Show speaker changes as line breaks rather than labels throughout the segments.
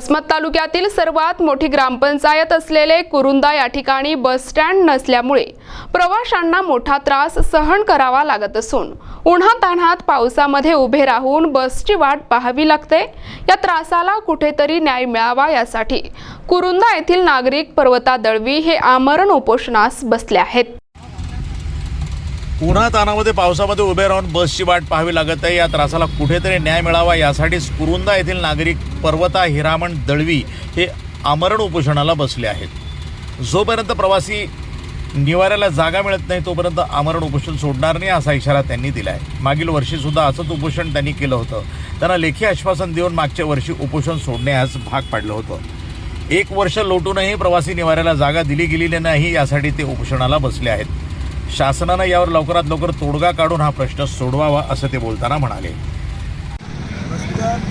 वसमत तालुक्यातील सर्वात मोठी ग्रामपंचायत असलेले कुरुंदा या ठिकाणी बसस्टँड नसल्यामुळे प्रवाशांना मोठा त्रास सहन करावा लागत असून उन्हातान्हात पावसामध्ये उभे राहून बसची वाट पाहावी लागते. या त्रासाला कुठेतरी न्याय मिळावा यासाठी कुरुंदा येथील नागरिक पर्वता दळवी हे आमरण उपोषणास बसले आहेत.
पुन्हा तानामध्ये पावसामध्ये उभे राहून बसची वाट पाहावी लागत आहे. या त्रासाला कुठेतरी न्याय मिळावा यासाठीच कुरुंदा येथील नागरिक पर्वता हिरामण दळवी हे आमरण उपोषणाला बसले आहेत. जोपर्यंत प्रवासी निवाऱ्याला जागा मिळत नाही तोपर्यंत आमरण उपोषण सोडणार नाही असा इशारा त्यांनी दिला आहे मागील वर्षीसुद्धा असंच उपोषण त्यांनी केलं होतं. त्यांना लेखी आश्वासन देऊन मागच्या वर्षी उपोषण सोडण्यास भाग पाडलं होतं. एक वर्ष लोटूनही प्रवासी निवाऱ्याला जागा दिली गेलेली नाही यासाठी ते उपोषणाला बसले आहेत. शासनानं यावर लवकरात लवकर तोडगा काढून हा प्रश्न सोडवावा असं ते बोलताना म्हणाले.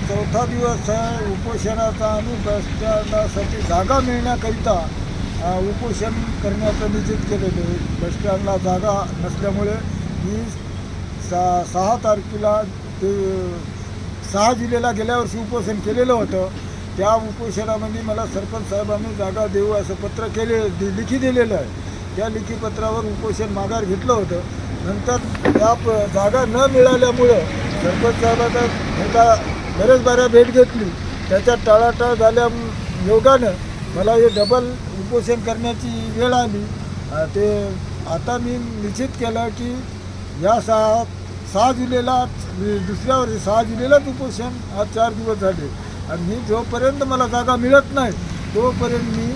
चौथा दिवस आहे उपोषणाचा आणि बस स्टँडासाठी जागा मिळण्याकरिता उपोषण करण्याचं निश्चित केलेलं आहे. बस स्टँडला जागा नसल्यामुळे मी सा सहा तारखेला ते सहा जुलैला गेल्या वर्षी उपोषण केलेलं होतं. त्या उपोषणामध्ये मला सरपंच साहेबांनी जागा देऊ असं पत्र केले दि- लिखी दिलेलं आहे. या लिखीपत्रावर उपोषण माघार घेतलं होतं. नंतर त्या प- जागा न मिळाल्यामुळं सरपंच साहेबांना एकदा बऱ्याच बाऱ्या भेट घेतली. त्याच्यात टाळाटाळ झाल्या योगानं मला हे डबल उपोषण करण्याची वेळ आली. ते आता मी निश्चित केलं की या सहा सहा जुलैला दुसऱ्या वर्षी सहा जुलैलाच उपोषण आज चार दिवस झाले. आणि मी जोपर्यंत मला जागा मिळत नाही तोपर्यंत मी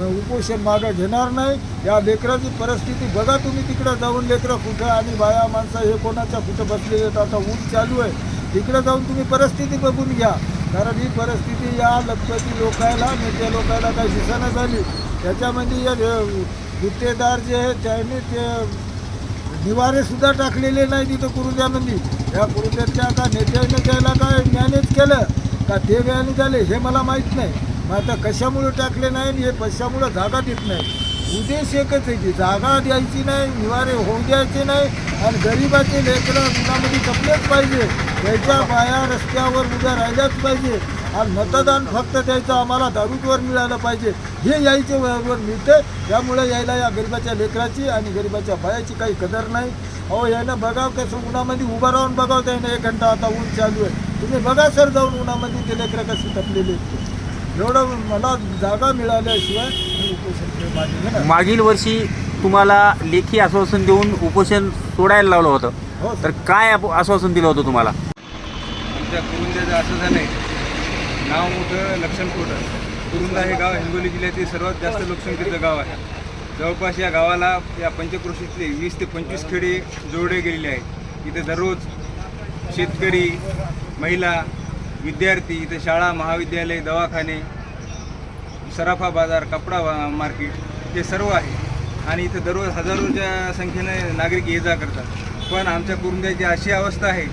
उपोषण मागं घेणार नाही. या लेकराची परिस्थिती बघा तुम्ही तिकडं जाऊन लेकरं कुठं आणि बाया माणसं हे कोणाच्या कुठं बसलेले आहेत. आता ऊन चालू आहे. तिकडं जाऊन तुम्ही परिस्थिती बघून घ्या. कारण ही परिस्थिती या लखपती लोकायला नेत्या लोकायला काही दिसाना झाली. त्याच्यामध्ये या गुत्तेदार जे आहे त्यांनी ते दिवारेसुद्धा टाकलेले नाही तिथं कुरुद्यामध्ये. या कुरुंद्याच्या आता नेत्यानं त्याला काय मॅनेज केलं? का ते मॅनेज झाले हे मला माहीत नाही. मग आता कशामुळे टाकले नाही आणि हे कशामुळं जागा देत नाही? उद्देश एकच आहे की जागा द्यायची नाही निवारे होऊ द्यायचे नाही आणि गरिबाचे लेकरं उन्हामध्ये जपलेच पाहिजे. त्याच्या बाया रस्त्यावर उद्या राहिल्याच पाहिजे. आणि मतदान फक्त द्यायचं आम्हाला दारूजवर मिळालं पाहिजे. हे यायचे वर मिळते. त्यामुळे यायला या गरिबाच्या लेकराची आणि गरिबाच्या बायाची काही कदर नाही. अहो यानं बघाव कसं उन्हामध्ये उभं राहून बघाव त्यानं एक घंटा आता ऊन चालू आहे. तुम्ही बघा सर जाऊन उन्हामध्ये ते लेकरं कशी तपलेली आहेत. एवढं मला जागा मिळाल्याशिवाय मी उपोषण मागे घेणार
मागील वर्षी तुम्हाला लेखी आश्वासन देऊन उपोषण सोडायला लावलं होतं.
हो
तर
सर
काय आप- आश्वासन दिलं होतं तुम्हाला?
आमच्या कुरुंद्याचं असं झालं आहे. नाव मोठं लक्षण खोटं कुरुंदा हे गाव हिंगोली जिल्ह्यातील सर्वात जास्त लोकसंख्येचं गाव आहे. जवळपास या गावाला या पंचक्रोशीतले वीस ते पंचवीस खेडे जोडले गेलेले आहेत. इथे दररोज शेतकरी महिला विद्यार्थी इथं शाळा महाविद्यालय दवाखाने सराफा बाजार कपडा मार्केट हे सर्व आहे. आणि इथं दररोज हजारोच्या संख्येने नागरिक ये जा करतात. पण आमच्या कुरुंद्याची अशी अवस्था आहे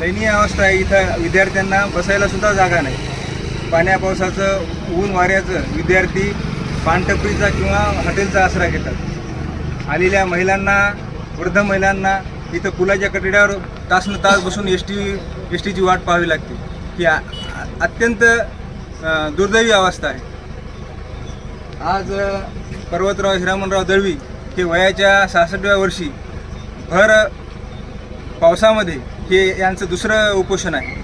दयनीय अवस्था आहे इथं विद्यार्थ्यांना बसायलासुद्धा जागा नाही. पाण्या पावसाचं ऊन वाऱ्याचं विद्यार्थी पानटपरीचा किंवा हॉटेलचा आसरा घेतात. आलेल्या महिलांना वृद्ध महिलांना इथं पुलाच्या कटड्यावर तासन तास बसून एस टी एस टीची वाट पाहावी लागते. ही अत्यंत दुर्दैवी अवस्था आहे. आज पर्वतराव हिरामनराव दळवी हे वयाच्या सहासष्टव्या वर्षी भर पावसामध्ये हे यांचं दुसरं उपोषण आहे.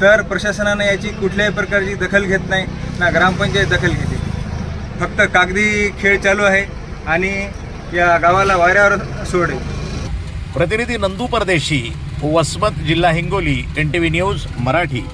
तर प्रशासनानं याची कुठल्याही प्रकारची दखल घेत नाही ना ग्रामपंचायत दखल घेते. फक्त कागदी खेळ चालू आहे आणि या गावाला वाऱ्यावर सोडे
प्रतिनिधी नंदू परदेशी वसमत जिल्हा Hingoli N T V news Marathi.